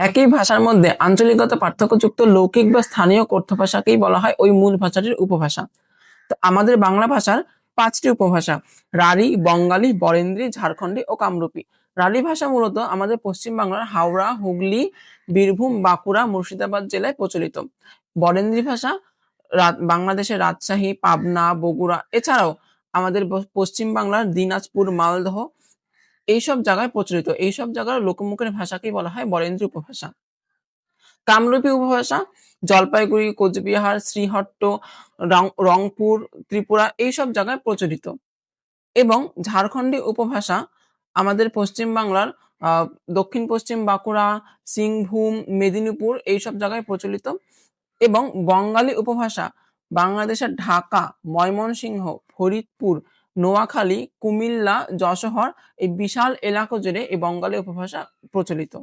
একই ভাষার মধ্যে আঞ্চলিকগত পার্থক্যযুক্ত লৌকিক বা স্থানীয় কথ্য ভাষাকেই বলা হয় ওই মূল ভাষাটির উপভাষা। তো আমাদের বাংলা ভাষার পাঁচটি উপভাষা, রাঢ়ী, বঙ্গালী, বরেন্দ্রী, ঝাড়খণ্ডী ও কামরূপী। রাঢ়ী ভাষা মূলত আমাদের পশ্চিম বাংলার হাওড়া, হুগলি, বীরভূম, বাঁকুড়া, মুর্শিদাবাদ জেলায় প্রচলিত। বরেন্দ্রী ভাষা বাংলাদেশের রাজশাহী, পাবনা, বগুড়া, এছাড়াও আমাদের পশ্চিম বাংলার দিনাজপুর, মালদহ এইসব জায়গায় প্রচলিত। এইসব জায়গার লোকমুখের ভাষাকেই বলা হয় বরেন্দ্রী উপভাষা। কামরূপী উপভাষা জলপাইগুড়ি কোচবিহার শ্রীহট্ট রংপুর ত্রিপুরা এইসব জায়গায় প্রচলিত। এবং ঝাড়খণ্ডী উপভাষা আমাদের পশ্চিম বাংলার আহ, দক্ষিণ পশ্চিম বাঁকুড়া সিংভূম মেদিনীপুর এইসব জায়গায় প্রচলিত। এবং বঙ্গালী উপভাষা বাংলাদেশের ঢাকা ময়মনসিংহ ফরিদপুর নোয়াখালী কুমিল্লা যশোহর এই বিশাল এলাকা জুড়ে এই বঙ্গালী উপভাষা প্রচলিত।